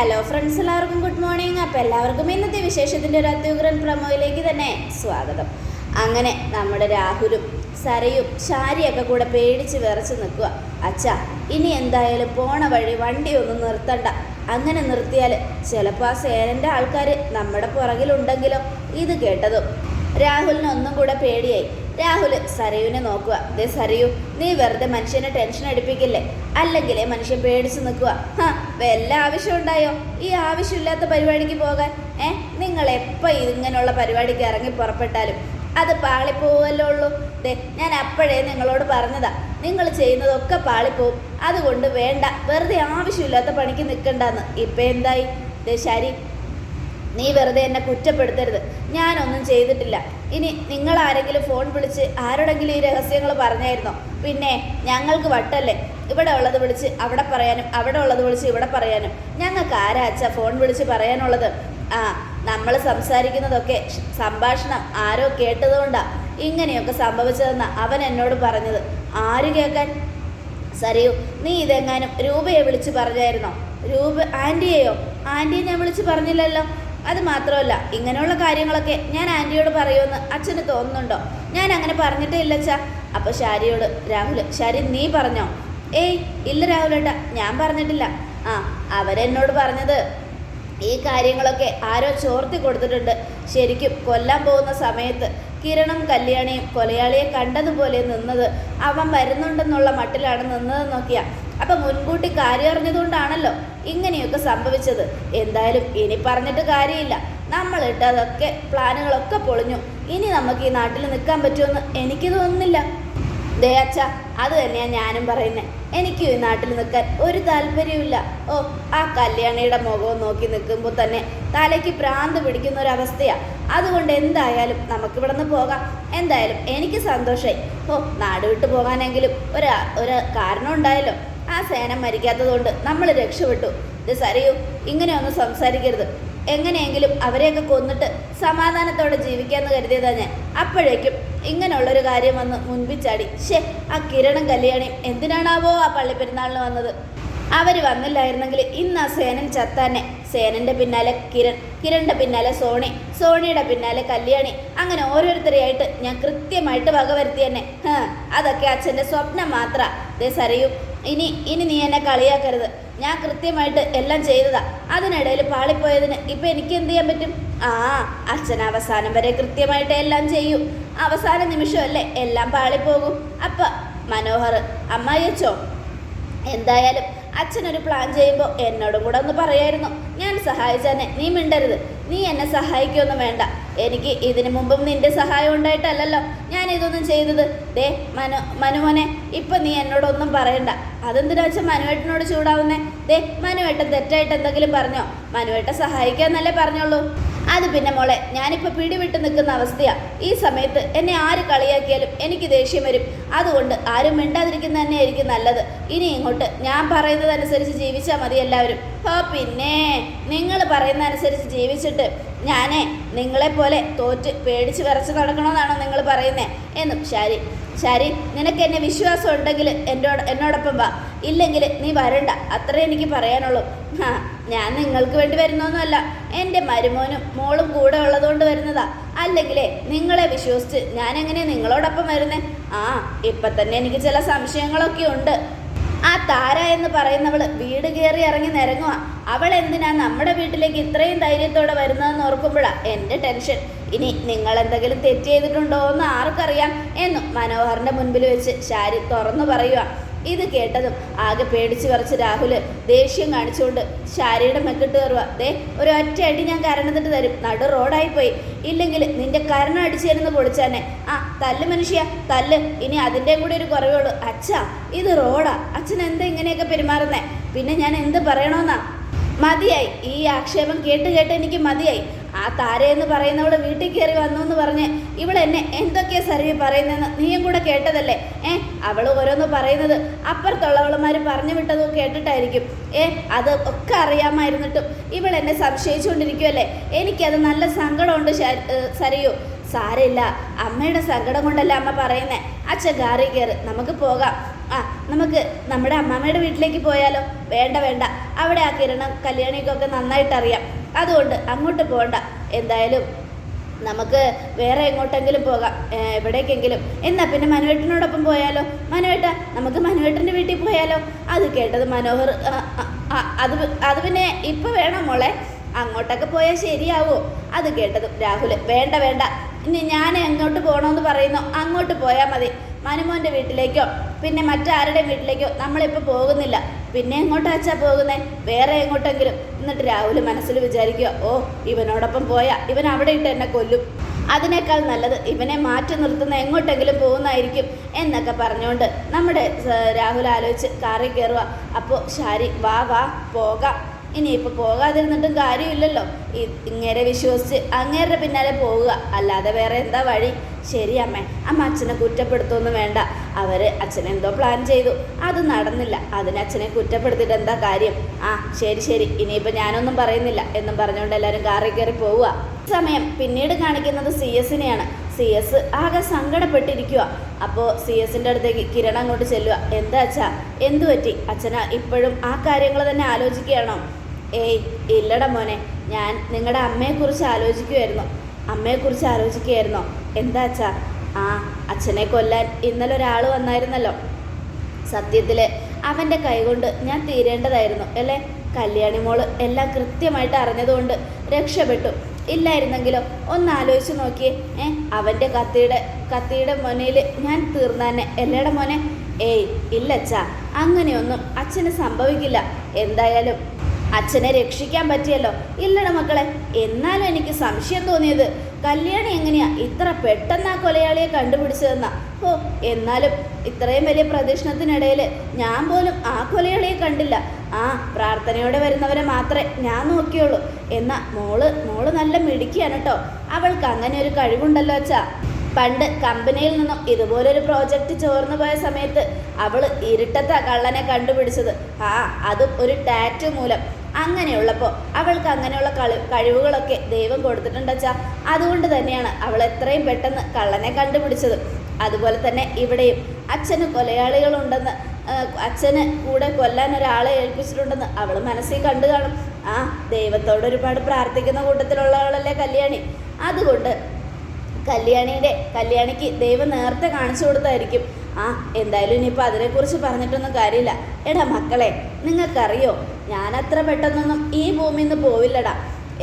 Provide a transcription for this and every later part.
Hello friends എല്ലാവർക്കും good morning അപ്പോൾ എല്ലാവർക്കും ഇന്നത്തെ വിശേഷത്തിന്റെ ഒരു അത്യുഗ്രൻ പ്രമോയിലേക്ക് തന്നെ സ്വാഗതം. അങ്ങനെ നമ്മുടെ രാഹുലും സരയും ശാരിയൊക്കെ കൂടെ പേടിച്ച് വിറച്ച് നിൽക്കുക. അച്ഛാ ഇനി എന്തായാലും പോണ വഴി വണ്ടി ഒന്നും നിർത്തണ്ട. അങ്ങനെ നിർത്തിയാൽ ചിലപ്പോൾ ആ സേനന്റെ ആൾക്കാർ നമ്മുടെ പുറകിലുണ്ടെങ്കിലോ? ഇത് കേട്ടതും. രാഹുലിന് ഒന്നും കൂടെ പേടിയായി. രാഹുൽ സരയുവിനെ നോക്കുക. ദേ സരയു നീ വെറുതെ മനുഷ്യനെ ടെൻഷൻ അടിപ്പിക്കില്ലേ? അല്ലെങ്കിലേ മനുഷ്യൻ പേടിച്ച് നിൽക്കുക. ഹാ വല്ല ആവശ്യം ഉണ്ടായോ? ഈ ആവശ്യമില്ലാത്ത പരിപാടിക്ക് പോകാൻ ഏ? നിങ്ങൾ എപ്പോൾ ഇങ്ങനെയുള്ള പരിപാടിക്ക് ഇറങ്ങി പുറപ്പെട്ടാലും? അത് പാളിപ്പോവല്ലോ ഉള്ളൂ. ദേ ഞാൻ അപ്പോഴേ നിങ്ങളോട് പറഞ്ഞതാ. നിങ്ങൾ ചെയ്യുന്നതൊക്കെ പാളിപ്പോവും. അതുകൊണ്ട് വേണ്ട വെറുതെ ആവശ്യമില്ലാത്ത പണിക്ക് നിൽക്കണ്ടെന്ന്. ഇപ്പം എന്തായി? ദേ ശരി നീ വെറുതെ എന്നെ കുറ്റപ്പെടുത്തരുത്. ഞാനൊന്നും ചെയ്തിട്ടില്ല. ഇനി നിങ്ങൾ ആരെങ്കിലും ഫോൺ വിളിച്ച് ആരോടെങ്കിലും ഈ രഹസ്യങ്ങൾ പറഞ്ഞായിരുന്നോ? പിന്നെ ഞങ്ങൾക്ക് വട്ടല്ലേ? ഇവിടെ ഉള്ളത് വിളിച്ച് അവിടെ പറയാനും അവിടെ ഉള്ളത് വിളിച്ച് ഇവിടെ പറയാനും. ഞങ്ങൾക്ക് ആരാ ഫോൺ വിളിച്ച് പറയാനുള്ളത്? ആ നമ്മൾ സംസാരിക്കുന്നതൊക്കെ സംഭാഷണം ആരോ കേട്ടതുകൊണ്ടാണ് ഇങ്ങനെയൊക്കെ സംഭവിച്ചതെന്ന് അവൻ എന്നോട് പറഞ്ഞത്. ആര് കേൾക്കാൻ? സരയു നീ ഇതെങ്ങാനും രൂപയെ വിളിച്ച് പറഞ്ഞായിരുന്നോ? രൂപ ആന്റിയെയോ ആന്റിയെ ഞാൻ വിളിച്ച് പറഞ്ഞില്ലല്ലോ. അത് മാത്രമല്ല ഇങ്ങനെയുള്ള കാര്യങ്ങളൊക്കെ ഞാൻ ആന്റിയോട് പറയുമെന്ന് അച്ഛന് തോന്നുന്നുണ്ടോ? ഞാൻ അങ്ങനെ പറഞ്ഞിട്ടേ ഇല്ല അച്ഛാ അപ്പോൾ ശാരിയോട് രാഹുൽ ശാരി നീ പറഞ്ഞോ? ഏയ് ഇല്ല രാഹുലേട്ടാ ഞാൻ പറഞ്ഞിട്ടില്ല. ആ അവരെന്നോട് പറഞ്ഞത് ഈ കാര്യങ്ങളൊക്കെ ആരോ ചോർത്തി കൊടുത്തിട്ടുണ്ട്. ശരിക്കും കൊല്ലാൻ പോകുന്ന സമയത്ത് കിരണും കല്യാണിയും കൊലയാളിയെ കണ്ടതുപോലെ നിന്നത് അവൻ വരുന്നുണ്ടെന്നുള്ള മട്ടിലാണ് നിന്നത് നോക്കിയ അപ്പം മുൻകൂട്ടി കാര്യം അറിഞ്ഞതുകൊണ്ടാണല്ലോ ഇങ്ങനെയൊക്കെ സംഭവിച്ചത്. എന്തായാലും ഇനി പറഞ്ഞിട്ട് കാര്യമില്ല. നമ്മൾ ഇട്ടതൊക്കെ പ്ലാനുകളൊക്കെ പൊളിഞ്ഞു. ഇനി നമുക്ക് ഈ നാട്ടിൽ നിൽക്കാൻ പറ്റുമെന്ന് എനിക്ക് തോന്നുന്നില്ല. ദേ അച്ഛ അത് തന്നെയാണ് ഞാനും പറയുന്നത് എനിക്കും ഈ നാട്ടിൽ നിൽക്കാൻ ഒരു താല്പര്യമില്ല ഓ ആ കല്യാണിയുടെ മുഖവും നോക്കി നിൽക്കുമ്പോൾ തന്നെ തലയ്ക്ക് പ്രാന്ത് പിടിക്കുന്ന ഒരു അവസ്ഥയാണ് അതുകൊണ്ട് എന്തായാലും നമുക്കിവിടെ നിന്ന് പോകാം. എന്തായാലും എനിക്ക് സന്തോഷമായി ഓ നാട് വിട്ടു പോകാനെങ്കിലും ഒരു ഒരു കാരണം ഉണ്ടായല്ലോ ആ സേന മരിക്കാത്തതുകൊണ്ട് നമ്മൾ രക്ഷപ്പെട്ടു. ഇത് ഇങ്ങനെ ഇങ്ങനെയൊന്നും സംസാരിക്കരുത്. എങ്ങനെയെങ്കിലും അവരെയൊക്കെ കൊന്നിട്ട് സമാധാനത്തോടെ ജീവിക്കാമെന്ന് കരുതിയതാ ഞാൻ. അപ്പോഴേക്കും ഇങ്ങനെയുള്ളൊരു കാര്യം വന്ന് മുൻപിൽ ചാടി. ഷേ ആ കിരണും കല്യാണിയും എന്തിനാണാവോ ആ പള്ളിപ്പെരുന്നാളിന് വന്നത്? അവർ വന്നില്ലായിരുന്നെങ്കിൽ ഇന്ന് ആ സേനൻ ചത്താനെ. സേനന്റെ പിന്നാലെ കിരൺ കിരണിന്റെ പിന്നാലെ സോണി സോണിയുടെ പിന്നാലെ കല്യാണി. അങ്ങനെ ഓരോരുത്തരെയായിട്ട് ഞാൻ കൃത്യമായിട്ട് വകവരുത്തി തന്നെ അതൊക്കെ അച്ഛന്റെ സ്വപ്നം മാത്ര. ദേ ഇനി ഇനി നീ എന്നെ കളിയാക്കരുത്. ഞാൻ കൃത്യമായിട്ട് എല്ലാം ചെയ്തതാ. അതിനിടയിൽ പാളിപ്പോയതിന് ഇപ്പം എനിക്ക് എന്ത് ചെയ്യാൻ പറ്റും? ആ അച്ഛൻ അവസാനം വരെ കൃത്യമായിട്ട് എല്ലാം ചെയ്യൂ. അവസാന നിമിഷമല്ലേ എല്ലാം പാളിപ്പോകും. അപ്പം മനോഹർ അമ്മായിയച്ചോ? എന്തായാലും അച്ഛനൊരു പ്ലാൻ ചെയ്യുമ്പോൾ എന്നോടും കൂടെ ഒന്ന് പറയായിരുന്നു. ഞാൻ സഹായിച്ചെന്നെ നീ മിണ്ടരുത്. നീ എന്നെ സഹായിക്കൊന്നും വേണ്ട. എനിക്ക് ഇതിനു മുമ്പും നിന്റെ സഹായം ഉണ്ടായിട്ടല്ലല്ലോ ഞാൻ ഇതൊന്നും ചെയ്തത്. ദേ മനു മനുമോനെ ഇപ്പം നീ എന്നോടൊന്നും പറയണ്ട. അതെന്തിനാ വെച്ചാൽ മനുവേട്ടനോട് ചൂടാവുന്നേ? ദേ മനുവേട്ടൻ തെറ്റായിട്ട് എന്തെങ്കിലും പറഞ്ഞോ? മനുവേട്ടൻ സഹായിക്കാന്നല്ലേ പറഞ്ഞോളൂ. അത് പിന്നെ മോളെ ഞാനിപ്പോൾ പിടിവിട്ട് നിൽക്കുന്ന അവസ്ഥയാണ് ഈ സമയത്ത് എന്നെ ആര് കളിയാക്കിയാലും എനിക്ക് ദേഷ്യം വരും. അതുകൊണ്ട് ആരും മിണ്ടാതിരിക്കുന്ന തന്നെയായിരിക്കും നല്ലത്. ഇനി ഇങ്ങോട്ട് ഞാൻ പറയുന്നതനുസരിച്ച് ജീവിച്ചാൽ മതി എല്ലാവരും. ഓ പിന്നെ നിങ്ങൾ പറയുന്ന അനുസരിച്ച് ജീവിച്ചിട്ട് ഞാനേ നിങ്ങളെപ്പോലെ തോറ്റ് പേടിച്ച് വിറച്ച് നടക്കണമെന്നാണോ നിങ്ങൾ പറയുന്നത് എന്നും ശരി. ശരി നിനക്ക് എന്നെ വിശ്വാസം ഉണ്ടെങ്കിൽ എന്നോട് എന്നോടൊപ്പം വാ. ഇല്ലെങ്കിൽ നീ വരണ്ട. അത്രേ എനിക്ക് പറയാനുള്ളൂ. ഞാൻ നിങ്ങൾക്ക് വേണ്ടി വരുന്നൊന്നുമല്ല. എന്റെ മരുമോനും മോളും കൂടെ ഉള്ളതുകൊണ്ട് വരുന്നതാ. അല്ലെങ്കിലേ നിങ്ങളെ വിശ്വസിച്ച് ഞാൻ എങ്ങനെ നിങ്ങളോടൊപ്പം വരുന്നേ? ആ ഇപ്പം തന്നെ എനിക്ക് ചില സംശയങ്ങളൊക്കെ ഉണ്ട്. ആ താര എന്ന് പറയുന്നവൾ വീട് കയറി ഇറങ്ങി നിരങ്ങുക അവൾ എന്തിനാ നമ്മുടെ വീട്ടിലേക്ക് ഇത്രയും ധൈര്യത്തോടെ വരുന്നതെന്ന് ഓർക്കുമ്പോഴാ എന്റെ ടെൻഷൻ. ഇനി നിങ്ങൾ എന്തെങ്കിലും തെറ്റ് ചെയ്തിട്ടുണ്ടോ എന്ന് ആർക്കറിയാം എന്നും മനോഹറിന്റെ മുൻപിൽ വെച്ച് ശാരി തുറന്നു പറയുക ഇത് കേട്ടതും ആകെ പേടിച്ചു പറിച്ച് രാഹുൽ ദേഷ്യം കാണിച്ചുകൊണ്ട് ശാരിയുടെ മെക്കിട്ട് കയറുക ദേ ഒരു ഒറ്റ അടി ഞാൻ കരണത്തിട്ട് തരും. നടു റോഡായി പോയി ഇല്ലെങ്കിൽ നിന്റെ കരണം അടിച്ചേരുന്ന് പൊളിച്ചാനെ. ആ തല്ല് മനുഷ്യ തല്ല്. ഇനി അതിന്റെ കൂടെ ഒരു കുറവുള്ളൂ. അച്ഛാ ഇത് റോഡാ. അച്ഛൻ എന്താ ഇങ്ങനെയൊക്കെ പെരുമാറുന്നേ? പിന്നെ ഞാൻ എന്ത് പറയണമെന്നാ മതിയായി. ഈ ആക്ഷേപം കേട്ട് കേട്ട് എനിക്ക് മതിയായി. ആ താര എന്ന് പറയുന്നവൾ വീട്ടിൽ കയറി വന്നു എന്ന് പറഞ്ഞ് ഇവളെന്നെ എന്തൊക്കെയാ സരവി പറയുന്നതെന്ന് നീയും കൂടെ കേട്ടതല്ലേ? ഏ അവൾ ഓരോന്ന് പറയുന്നത് അപ്പുറത്തുള്ളവളുമാർ പറഞ്ഞു വിട്ടതും കേട്ടിട്ടായിരിക്കും. ഏ അത് ഒക്കെ അറിയാമായിരുന്നിട്ടും ഇവൾ എന്നെ സംശയിച്ചുകൊണ്ടിരിക്കുമല്ലേ എനിക്കത് നല്ല സങ്കടമുണ്ട് സരിയോ. സാരമില്ല അമ്മയുടെ സങ്കടം കൊണ്ടല്ല അമ്മ പറയുന്നേ. അച്ഛൻ കാറി കയറി നമുക്ക് പോകാം. ആ നമുക്ക് നമ്മുടെ അമ്മാമ്മയുടെ വീട്ടിലേക്ക് പോയാലോ? വേണ്ട വേണ്ട. അവിടെ ആ കിരണം കല്യാണിക്കൊക്കെ നന്നായിട്ട് അറിയാം അതുകൊണ്ട് അങ്ങോട്ട് പോകണ്ട എന്തായാലും നമുക്ക് വേറെ എങ്ങോട്ടെങ്കിലും പോകാം. എവിടേക്കെങ്കിലും. എന്നാൽ പിന്നെ മനുവേട്ടനോടൊപ്പം പോയാലോ? മനുവേട്ട നമുക്ക് മനുവേട്ടന്റെ വീട്ടിൽ പോയാലോ? അത് കേട്ടത് മനോഹർ അത് അത് പിന്നെ ഇപ്പം വേണം മോളെ? അങ്ങോട്ടൊക്കെ പോയാൽ ശരിയാവുമോ അത് കേട്ടത് രാഹുൽ വേണ്ട വേണ്ട. ഇനി ഞാൻ എങ്ങോട്ട് പോകണമെന്ന് പറയുന്നു. അങ്ങോട്ട് പോയാൽ മതി. മനുമോന്റെ വീട്ടിലേക്കോ പിന്നെ മറ്റാരുടെ വീട്ടിലേക്കോ നമ്മളിപ്പോൾ പോകുന്നില്ല. പിന്നെ എങ്ങോട്ടാ അച്ഛാ പോകുന്നത് വേറെ എങ്ങോട്ടെങ്കിലും. എന്നിട്ട് രാഹുൽ മനസ്സിൽ വിചാരിക്കുക ഓ ഇവനോടൊപ്പം പോയാൽ ഇവൻ അവിടെ ഇട്ട് എന്നെ കൊല്ലും. അതിനേക്കാൾ നല്ലത് ഇവനെ മാറ്റി നിർത്തുന്ന എങ്ങോട്ടെങ്കിലും പോകുന്നതായിരിക്കും എന്നൊക്കെ പറഞ്ഞുകൊണ്ട് നമ്മുടെ രാഹുൽ ആലോചിച്ച് കാറിൽ കയറുക അപ്പോൾ ശാരി വാ വാ പോകാം. ഇനിയിപ്പോൾ പോകാതിരുന്നിട്ടും കാര്യമില്ലല്ലോ. ഈ ഇങ്ങേരെ വിശ്വസിച്ച് അങ്ങേരുടെ പിന്നാലെ പോവുക. അല്ലാതെ വേറെ എന്താ വഴി? ശരി അമ്മേ അമ്മ അച്ഛനെ കുറ്റപ്പെടുത്തൊന്നും വേണ്ട. അവർ അച്ഛനെന്തോ പ്ലാൻ ചെയ്തു. അത് നടന്നില്ല. അതിന് അച്ഛനെ കുറ്റപ്പെടുത്തിയിട്ട് എന്താ കാര്യം? ആ ശരി ശരി. ഇനിയിപ്പോൾ ഞാനൊന്നും പറയുന്നില്ല എന്നും പറഞ്ഞുകൊണ്ട് എല്ലാവരും കാറിൽ കയറി പോവുക. സമയം പിന്നീട് കാണിക്കുന്നത് സി എസിനെയാണ്. സി എസ് ആകെ സങ്കടപ്പെട്ടിരിക്കുക അപ്പോൾ സി എസിന്റെ അടുത്തേക്ക് കിരണം അങ്ങോട്ട് ചെല്ലുക എന്താ അച്ഛാ? എന്തു പറ്റി അച്ഛന ഇപ്പോഴും ആ കാര്യങ്ങൾ തന്നെ ആലോചിക്കുകയാണോ? ഏയ് ഇല്ലട മോനെ. ഞാൻ നിങ്ങളുടെ അമ്മയെക്കുറിച്ച് ആലോചിക്കുമായിരുന്നു അമ്മയെക്കുറിച്ച് ആലോചിക്കുകയായിരുന്നോ? എന്താ അച്ഛാ? ആ അച്ഛനെ കൊല്ലാൻ ഇന്നലെ ഒരാൾ വന്നായിരുന്നല്ലോ. സത്യത്തിൽ അവന്റെ കൈകൊണ്ട് ഞാൻ തീരേണ്ടതായിരുന്നു അല്ലേ? കല്യാണി മോൾ എല്ലാം കൃത്യമായിട്ട് അറിഞ്ഞതുകൊണ്ട് രക്ഷപ്പെട്ടു. ഇല്ലായിരുന്നെങ്കിലോ? ഒന്ന് ആലോചിച്ച് നോക്കിയേ. ഏ അവന്റെ കത്തിയുടെ കത്തിയുടെ മുനയിൽ ഞാൻ തീർന്നാനെ എല്ലയുടെ മോനെ? ഏയ് ഇല്ലച്ചാ അങ്ങനെയൊന്നും അച്ഛന് സംഭവിക്കില്ല. എന്തായാലും അച്ഛനെ രക്ഷിക്കാൻ പറ്റിയല്ലോ. ഇല്ലട മക്കളെ എന്നാലും എനിക്ക് സംശയം തോന്നിയത് കല്യാണി എങ്ങനെയാ ഇത്ര പെട്ടെന്ന് ആ കൊലയാളിയെ കണ്ടുപിടിച്ചതെന്നാ? ഓ എന്നാലും ഇത്രയും വലിയ പ്രദക്ഷിണത്തിനിടയിൽ ഞാൻ പോലും ആ കൊലയാളിയെ കണ്ടില്ല. ആ പ്രാർത്ഥനയോടെ വരുന്നവരെ മാത്രമേ ഞാൻ നോക്കിയുള്ളൂ. എന്നാ മോൾ മോൾ നല്ല മിടുക്കിയാണ് കേട്ടോ അവൾക്ക് അങ്ങനെ ഒരു കഴിവുണ്ടല്ലോ അച്ഛാ. പണ്ട് കമ്പനിയിൽ നിന്നും ഇതുപോലൊരു പ്രോജക്റ്റ് ചോർന്നു പോയ സമയത്ത് അവൾ ഇരുട്ടത്ത കള്ളനെ കണ്ടുപിടിച്ചത്. ആ അതും ഒരു ടാറ്റു മൂലം. അങ്ങനെയുള്ളപ്പോൾ അവൾക്ക് അങ്ങനെയുള്ള കളി കഴിവുകളൊക്കെ ദൈവം കൊടുത്തിട്ടുണ്ടച്ചാ. അതുകൊണ്ട് തന്നെയാണ് അവൾ എത്രയും പെട്ടെന്ന് കള്ളനെ കണ്ടുപിടിച്ചത്. അതുപോലെ തന്നെ ഇവിടെയും അച്ഛന് കൊലയാളികളുണ്ടെന്ന് അച്ഛന് കൂടെ കൊല്ലാൻ ഒരാളെ ഏൽപ്പിച്ചിട്ടുണ്ടെന്ന് അവൾ മനസ്സിൽ കണ്ടു കാണും. ആ ദൈവത്തോട് ഒരുപാട് പ്രാർത്ഥിക്കുന്ന കൂട്ടത്തിലുള്ളവളല്ലേ കല്യാണി. അതുകൊണ്ട് കല്യാണിയുടെ കല്യാണിക്ക് ദൈവം നേരത്തെ കാണിച്ചു കൊടുത്തായിരിക്കും. ആ എന്തായാലും ഇനിയിപ്പോൾ അതിനെക്കുറിച്ച് പറഞ്ഞിട്ടൊന്നും കാര്യമില്ല. എടാ മക്കളെ നിങ്ങൾക്കറിയോ? ഞാൻ അത്ര പെട്ടെന്നൊന്നും ഈ ഭൂമിയിൽ നിന്ന് പോവില്ലടാ.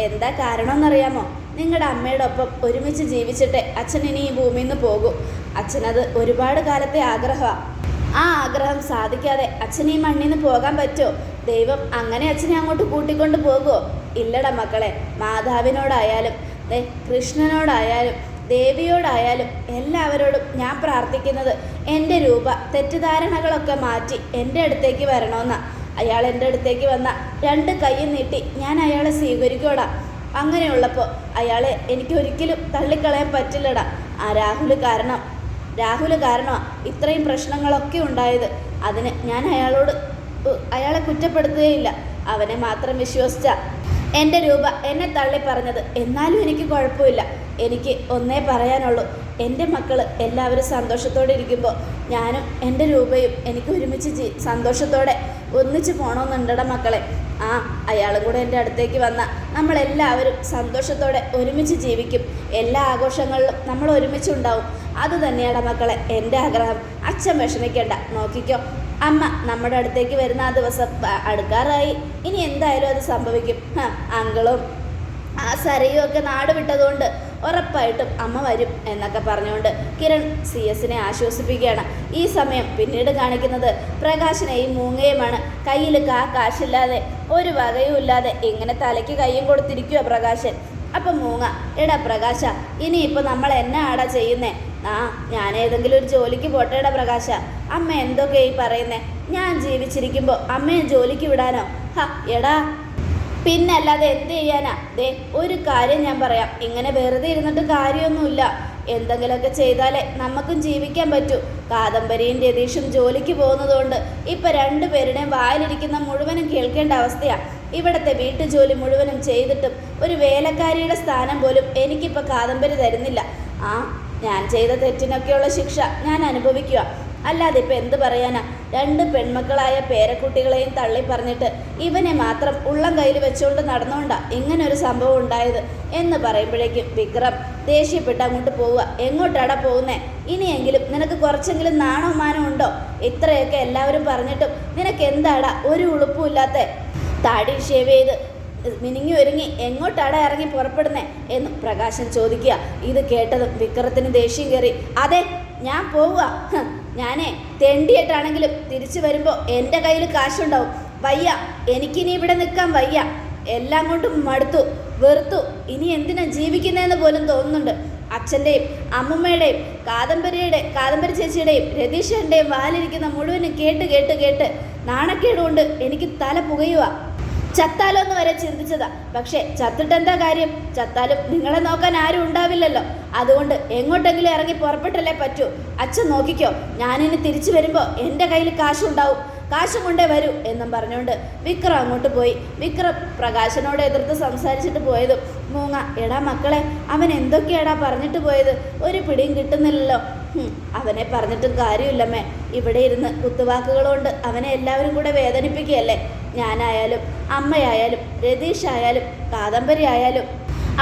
എന്താ കാരണം എന്നറിയാമോ നിങ്ങളുടെ അമ്മയുടെ ഒപ്പം ഒരുമിച്ച് ജീവിച്ചിട്ട് അച്ഛൻ ഇനി ഈ ഭൂമിയിൽ നിന്ന് പോകും. അച്ഛനത് ഒരുപാട് കാലത്തെ ആഗ്രഹമാണ് ആ ആഗ്രഹം സാധിക്കാതെ അച്ഛൻ ഈ മണ്ണിൽ നിന്ന് പോകാൻ പറ്റുമോ ദൈവം അങ്ങനെ അച്ഛനെ അങ്ങോട്ട് കൂട്ടിക്കൊണ്ട് പോകുമോ ഇല്ലടാ മക്കളെ മാതാവിനോടായാലും കൃഷ്ണനോടായാലും ദേവിയോടായാലും എല്ലാവരോടും ഞാൻ പ്രാർത്ഥിക്കുന്നത് എന്റെ രൂപ തെറ്റിദ്ധാരണകളൊക്കെ മാറ്റി എന്റെ അടുത്തേക്ക് വരണമെന്ന്. അയാൾ എന്റെ അടുത്തേക്ക് വന്ന രണ്ട് കൈ നീട്ടി ഞാൻ അയാളെ സ്വീകരിക്കോടാ അങ്ങനെയുള്ളപ്പോൾ അയാളെ എനിക്ക് ഒരിക്കലും തള്ളിക്കളയാൻ പറ്റില്ലടാ. ആ രാഹുൽ കാരണം രാഹുൽ കാരണം ഇത്രയും പ്രശ്നങ്ങളൊക്കെ ഉണ്ടായത്. അതിന് ഞാൻ അയാളോട് അയാളെ കുറ്റപ്പെടുത്തുകയില്ല. അവനെ മാത്രം വിശ്വസിച്ച. എന്റെ രൂപ എന്നെ തള്ളി പറഞ്ഞത് എന്നാലും എനിക്ക് കുഴപ്പമില്ല. എനിക്ക് ഒന്നേ പറയാനുള്ളൂ. എന്റെ മക്കൾ എല്ലാവരും സന്തോഷത്തോടെ ഇരിക്കുമ്പോൾ ഞാനും എന്റെ രൂപയും എനിക്ക് ഒരുമിച്ച് ജീ സന്തോഷത്തോടെ ഒന്നിച്ച് പോകണമെന്നുണ്ടട മക്കളെ. ആ അയാളും കൂടെ എന്റെ അടുത്തേക്ക് വന്ന നമ്മളെല്ലാവരും സന്തോഷത്തോടെ ഒരുമിച്ച് ജീവിക്കും. എല്ലാ ആഘോഷങ്ങളിലും നമ്മൾ ഒരുമിച്ചുണ്ടാവും. അത് തന്നെയാണ് മക്കളെ എന്റെ ആഗ്രഹം. അച്ഛൻ വിഷമിക്കേണ്ട. നോക്കിക്കോ. അമ്മ നമ്മുടെ അടുത്തേക്ക് വരുന്ന ആ ദിവസം അടുക്കാറായി. ഇനി എന്തായാലും അത് സംഭവിക്കും. അങ്കിളും ആ സരയും ഒക്കെ നാട് വിട്ടതുകൊണ്ട് ഉറപ്പായിട്ടും അമ്മ വരും എന്നൊക്കെ പറഞ്ഞുകൊണ്ട് കിരൺ സി എസിനെ ആശ്വസിപ്പിക്കുകയാണ്. ഈ സമയം പിന്നീട് കാണിക്കുന്നത് പ്രകാശിനെയും മൂങ്ങയുമാണ്. കയ്യിൽ കാ കാശില്ലാതെ ഒരു വകയും ഇല്ലാതെ ഇങ്ങനെ തലയ്ക്ക് കയ്യും കൊടുത്തിരിക്കുക പ്രകാശൻ. അപ്പം മൂങ്ങ എടാ പ്രകാശ ഇനിയിപ്പോൾ നമ്മൾ എന്നാ ആടാ ചെയ്യുന്നേ? ആ ഞാൻ ഏതെങ്കിലും ഒരു ജോലിക്ക് പോട്ടേടാ പ്രകാശ. അമ്മ എന്തൊക്കെ ഈ പറയുന്നേ? ഞാൻ ജീവിച്ചിരിക്കുമ്പോൾ അമ്മയെ ജോലിക്ക് വിടാനോ? ഹ എടാ പിന്നല്ലാതെ എന്ത് ചെയ്യാനാ? ദേ ഒരു കാര്യം ഞാൻ പറയാം. ഇങ്ങനെ വെറുതെ ഇരുന്നിട്ട് കാര്യമൊന്നുമില്ല. എന്തെങ്കിലുമൊക്കെ ചെയ്താലേ നമുക്കും ജീവിക്കാൻ പറ്റൂ. കാദംബരിയും രതീഷും ജോലിക്ക് പോകുന്നതുകൊണ്ട് ഇപ്പം രണ്ടുപേരുടെയും വായിലിരിക്കുന്ന മുഴുവനും കേൾക്കേണ്ട അവസ്ഥയാണ് ഇവിടുത്തെ വീട്ടുജോലി മുഴുവനും ചെയ്തിട്ടും ഒരു വേലക്കാരിയുടെ സ്ഥാനം പോലും എനിക്കിപ്പോൾ കാദംബരി തരുന്നില്ല. ആ ഞാൻ ചെയ്ത തെറ്റിനൊക്കെയുള്ള ശിക്ഷ ഞാൻ അനുഭവിക്കുക അല്ലാതെ ഇപ്പം എന്ത് പറയാനാ? രണ്ട് പെൺമക്കളായ പേരക്കുട്ടികളെയും തള്ളി പറഞ്ഞിട്ട് ഇവനെ മാത്രം ഉള്ളം കയ്യിൽ വെച്ചുകൊണ്ട് നടന്നുകൊണ്ടാ ഇങ്ങനെ ഒരു സംഭവം ഉണ്ടായത് എന്ന് പറയുമ്പോഴേക്കും വിക്രം ദേഷ്യപ്പെട്ട് അങ്ങോട്ട് പോവുക. എങ്ങോട്ടാടാ പോകുന്നേ? ഇനിയെങ്കിലും നിനക്ക് കുറച്ചെങ്കിലും നാണോ മാനോ ഉണ്ടോ? ഇത്രയൊക്കെ എല്ലാവരും പറഞ്ഞിട്ടും നിനക്ക് എന്താടാ ഒരു ഉളുപ്പുമില്ലാത്ത താടി ഷേവ് ചെയ്ത് മിനിങ്ങി ഒരുങ്ങി എങ്ങോട്ടാടാ ഇറങ്ങി പുറപ്പെടുന്നേ എന്ന് പ്രകാശൻ ചോദിക്കുക. ഇത് കേട്ടതും വിക്രത്തിന് ദേഷ്യം കയറി. അതെ ഞാൻ പോവുക. ഞാനേ തെണ്ടിയിട്ടാണെങ്കിലും തിരിച്ചു വരുമ്പോൾ എന്റെ കയ്യിൽ കാശുണ്ടാവും. വയ്യ എനിക്കിനി ഇവിടെ നിൽക്കാൻ വയ്യ. എല്ലാം കൊണ്ടും മടുത്തു വെറുത്തു. ഇനി എന്തിനാ ജീവിക്കുന്നതെന്ന് പോലും തോന്നുന്നുണ്ട്. അച്ഛന്റെയും അമ്മുമ്മയുടെയും കാദംബരിയുടെ കാദംബരി ചേച്ചിയുടെയും രതീഷന്റെയും വാലിരിക്കുന്ന മുഴുവനും കേട്ട് കേട്ട് കേട്ട് നാണക്കേടുകൊണ്ട് എനിക്ക് തല പുകയുക ചത്താലോ എന്ന് വരെ ചിന്തിച്ചതാ. പക്ഷേ ചത്തിട്ടെന്താ കാര്യം? ചത്താലും നിങ്ങളെ നോക്കാൻ ആരും ഉണ്ടാവില്ലല്ലോ. അതുകൊണ്ട് എങ്ങോട്ടെങ്കിലും ഇറങ്ങി പുറപ്പെട്ടല്ലേ പറ്റൂ. അച്ഛൻ നോക്കിക്കോ ഞാനിനി തിരിച്ചു വരുമ്പോൾ എന്റെ കയ്യിൽ കാശുണ്ടാവും. കാശും കൊണ്ടേ വരൂ എന്നും പറഞ്ഞുകൊണ്ട് വിക്രം അങ്ങോട്ട് പോയി. വിക്രം പ്രകാശനോട് എതിർത്ത് സംസാരിച്ചിട്ട് പോയതും മൂങ്ങ എടാ മക്കളെ അവൻ എന്തൊക്കെയാടാ പറഞ്ഞിട്ട് പോയത്? ഒരു പിടിയും കിട്ടുന്നില്ലല്ലോ. അവനെ പറഞ്ഞിട്ടും കാര്യമില്ലമ്മേ. ഇവിടെ ഇരുന്ന് കുത്തുവാക്കുകൾ കൊണ്ട് അവനെ എല്ലാവരും കൂടെ വേദനിപ്പിക്കുകയല്ലേ? ഞാനായാലും അമ്മയായാലും രതീഷ് ആയാലും കാദംബരി ആയാലും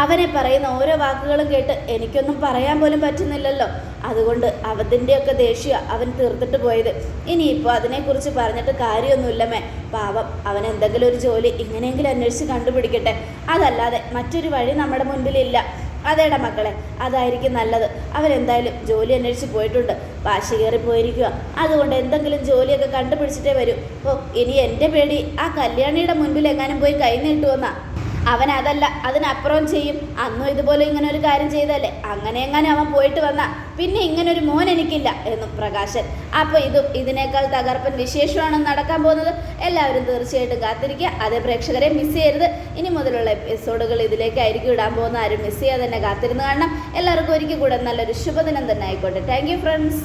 അവനെ പറയുന്ന ഓരോ വാക്കുകളും കേട്ട് എനിക്കൊന്നും പറയാൻ പോലും പറ്റുന്നില്ലല്ലോ. അതുകൊണ്ട് അവതിന്റെയൊക്കെ ദേഷ്യ അവൻ തീർത്തിട്ട് പോയത്. ഇനിയിപ്പോൾ അതിനെക്കുറിച്ച് പറഞ്ഞിട്ട് കാര്യമൊന്നുമില്ലമേ പാവം അവൻ എന്തെങ്കിലും ഒരു ജോലി ഇങ്ങനെയെങ്കിലും അന്വേഷിച്ച് കണ്ടുപിടിക്കട്ടെ. അതല്ലാതെ മറ്റൊരു വഴി നമ്മുടെ മുൻപിലില്ല. അതേടാ മക്കളെ അതായിരിക്കും നല്ലത്. അവരെന്തായാലും ജോലി അന്വേഷിച്ച് പോയിട്ടുണ്ട്. വാശി കയറി പോയിരിക്കുക അതുകൊണ്ട് എന്തെങ്കിലും ജോലിയൊക്കെ കണ്ടുപിടിച്ചിട്ടേ വരൂ. ഓ ഇനി എന്റെ പേടി ആ കല്യാണിയുടെ മുൻപിൽ എങ്ങാനും പോയി കൈ നീട്ടുവെന്നാ അവൻ അതല്ല അതിനപ്പുറം ചെയ്യും. അന്നും ഇതുപോലെ ഇങ്ങനെ ഒരു കാര്യം ചെയ്തല്ലേ അങ്ങനെ എങ്ങനെ അവൻ പോയിട്ട് വന്നാ പിന്നെ ഇങ്ങനെ ഒരു മോൻ എനിക്കില്ല എന്നും പ്രകാശൻ. അപ്പോൾ ഇതും ഇതിനേക്കാൾ തകർപ്പൻ വിശേഷമാണ് നടക്കാൻ പോകുന്നത്. എല്ലാവരും തീർച്ചയായിട്ടും കാത്തിരിക്കുക. അതേ പ്രേക്ഷകരെ മിസ് ചെയ്യരുത്. ഇനി മുതലുള്ള എപ്പിസോഡുകൾ ഇതിലേക്കായിരിക്കും ഇടാൻ പോകുന്ന ആരും മിസ് ചെയ്യാതെ തന്നെ കാത്തിരുന്ന് കാണണം. എല്ലാവർക്കും ഒരിക്കൽ കൂടെ നല്ലൊരു ശുഭദിനം തന്നെ ആയിക്കോട്ടെ. Thank friends